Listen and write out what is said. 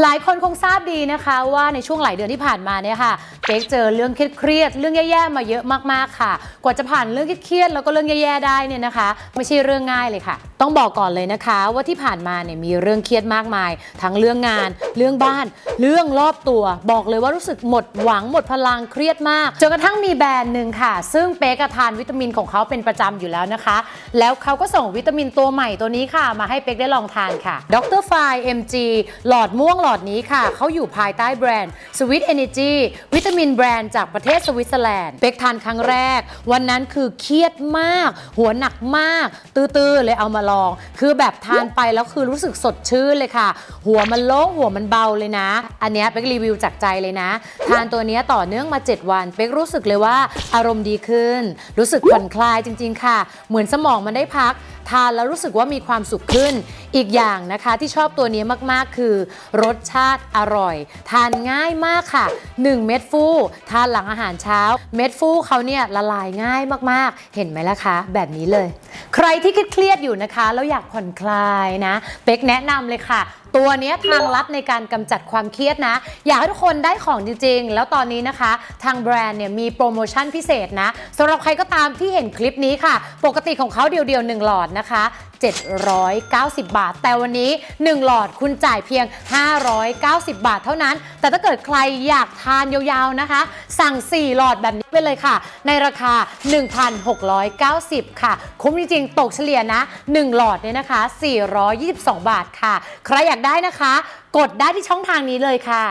หลายคนคงทราบดีนะคะว่าในช่วงหลายเดือนที่ผ่านมาเนี่ยค่ะเป๊กเจอเรื่องเครียดๆเรื่องแย่ๆมาเยอะมากๆค่ะ กว่าจะผ่านเรื่องเครียดๆแล้วก็เรื่องแย่ๆได้เนี่ยนะคะ ไม่ใช่เรื่องง่ายเลยค่ะ ต้องบอกก่อนเลยนะคะ ว่าที่ผ่านมาเนี่ยมีเรื่องเครียดมากมาย ทั้งเรื่องงาน เรื่องบ้าน เรื่องรอบตัว บอกเลยว่ารู้สึกหมดหวังหมดพลังเครียดมากจนกระทั่งมีแบรนด์หนึ่งค่ะ ซึ่งเป๊กทานวิตามินของเขาเป็นประจำอยู่แล้วนะคะ แล้วเขาก็ส่งวิตามินตัวใหม่ตัวนี้ค่ะ มาให้เป๊กได้ลองทานค่ะดร f i MG หลอดม่วงหลอดนี้ค่ะ เขาอยู่ภายใต้แบรนด์ Sweet Energy วิตามินแบรนด์จากประเทศสวิตเซอร์แลนด์ เป๊กทานครั้งแรก วันนั้นคือเครียดมาก หัวหนักมาก ตื้อๆ เลยเอามาลอง คือแบบทานไปแล้วคือรู้สึกสดชื่นเลยค่ะ หัวมันโล่งหัวมันเบาเลยนะ อันนี้เป๊กรีวิวจากใจเลยนะ ทานตัวนี้ต่อเนื่องมา 7 วัน เป๊กรู้สึกเลยว่าอารมณ์ดีขึ้น รู้สึกผ่อนคลายจริง ๆ ค่ะ เหมือนสมองมันได้พัก ทานแล้วรู้สึกว่ามีความสุขขึ้น อีกอย่างนะคะที่ชอบตัวนี้มากๆ คือ รสชาติอร่อย ทานง่ายมากค่ะ 1 เม็ดฟูทานหลังอาหารเช้า เม็ดฟูเขาเนี่ยละลายง่ายมากๆ เห็นไหมล่ะคะ แบบนี้เลย ใครที่เครียดอยู่นะคะแล้วอยากผ่อนคลายนะ เป๊กแนะนำเลยค่ะ ตัวนี้ทางลัดในการกำจัดความเครียดนะ อยากให้ทุกคนได้ของจริงๆ แล้วตอนนี้นะคะ ทางแบรนด์เนี่ยมีโปรโมชั่นพิเศษนะสำหรับใครก็ตามที่เห็นคลิปนี้ค่ะ ปกติของเขาเดียวๆ1หลอดนะคะ790 บาท แต่วันนี้ 1 หลอดคุณจ่ายเพียง 590 บาทเท่านั้น แต่ถ้าเกิดใครอยากทานยาวๆนะคะ สั่ง 4 หลอดแบบนี้ไปเลยค่ะ ในราคา 1,690 ค่ะ คุ้มจริงๆ ตกเฉลี่ยนะ 1 หลอดเนี่ยนะคะ 422 บาทค่ะ ใครอยากได้นะคะ กดได้ที่ช่องทางนี้เลยค่ะ